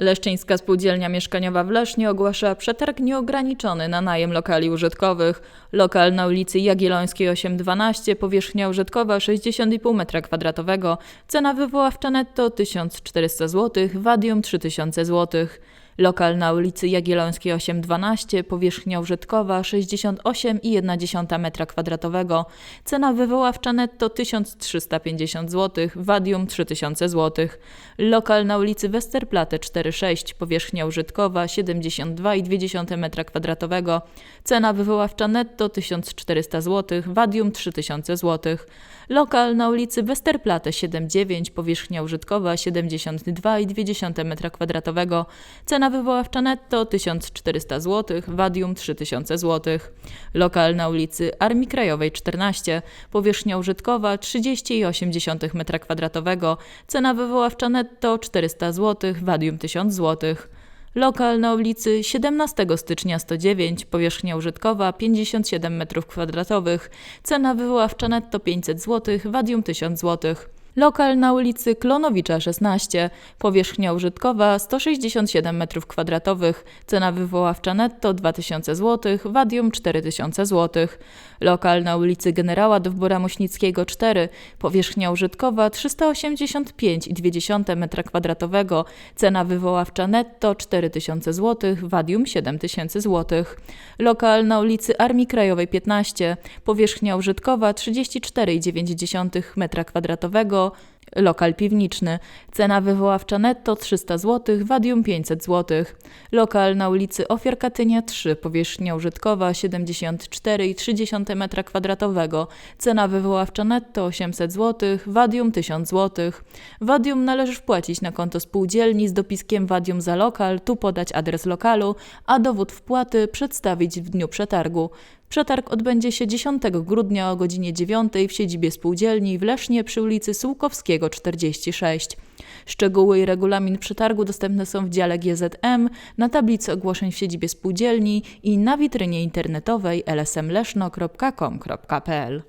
Leszczyńska Spółdzielnia Mieszkaniowa w Lesznie ogłasza przetarg nieograniczony na najem lokali użytkowych. Lokal na ulicy Jagiellońskiej 812, powierzchnia użytkowa 60,5 m2, cena wywoławcza netto 1400 zł, wadium 3000 zł. Lokal na ulicy Jagiellońskiej 812, powierzchnia użytkowa 68,1 m2, cena wywoławcza netto 1350 zł, wadium 3000 zł. Lokal na ulicy Westerplatte 46, powierzchnia użytkowa 72,2 m2, cena wywoławcza netto 1400 zł, wadium 3000 zł. Lokal na ulicy Westerplatte 79, powierzchnia użytkowa 72,2 m2, cena wywoławcza netto 1400 zł, wadium 3000 zł. Lokal na ulicy Armii Krajowej 14, powierzchnia użytkowa 30,8 m2, cena wywoławcza netto 400 zł, wadium 1000 zł. Lokal na ulicy 17 stycznia 109, powierzchnia użytkowa 57 m2, cena wywoławcza netto 500 zł, wadium 1000 zł. Lokal na ulicy Klonowicza 16, powierzchnia użytkowa 167 m2, cena wywoławcza netto 2000 zł, wadium 4000 zł. Lokal na ulicy Generała Dowbora Muśnickiego 4, powierzchnia użytkowa 385,2 m2, cena wywoławcza netto 4000 zł, wadium 7000 zł. Lokal na ulicy Armii Krajowej 15, powierzchnia użytkowa 34,9 m2, tego Lokal piwniczny. Cena wywoławcza netto 300 zł, wadium 500 zł. Lokal na ulicy Ofiar Katynia 3, powierzchnia użytkowa 74,3 m2. Cena wywoławcza netto 800 zł, wadium 1000 zł. Wadium należy wpłacić na konto spółdzielni z dopiskiem wadium za lokal, tu podać adres lokalu, a dowód wpłaty przedstawić w dniu przetargu. Przetarg odbędzie się 10 grudnia o godzinie 9 w siedzibie spółdzielni w Lesznie przy ulicy Sułkowskiego 46. Szczegóły i regulamin przetargu dostępne są w dziale GZM, na tablicy ogłoszeń w siedzibie spółdzielni i na witrynie internetowej lsmleszno.com.pl.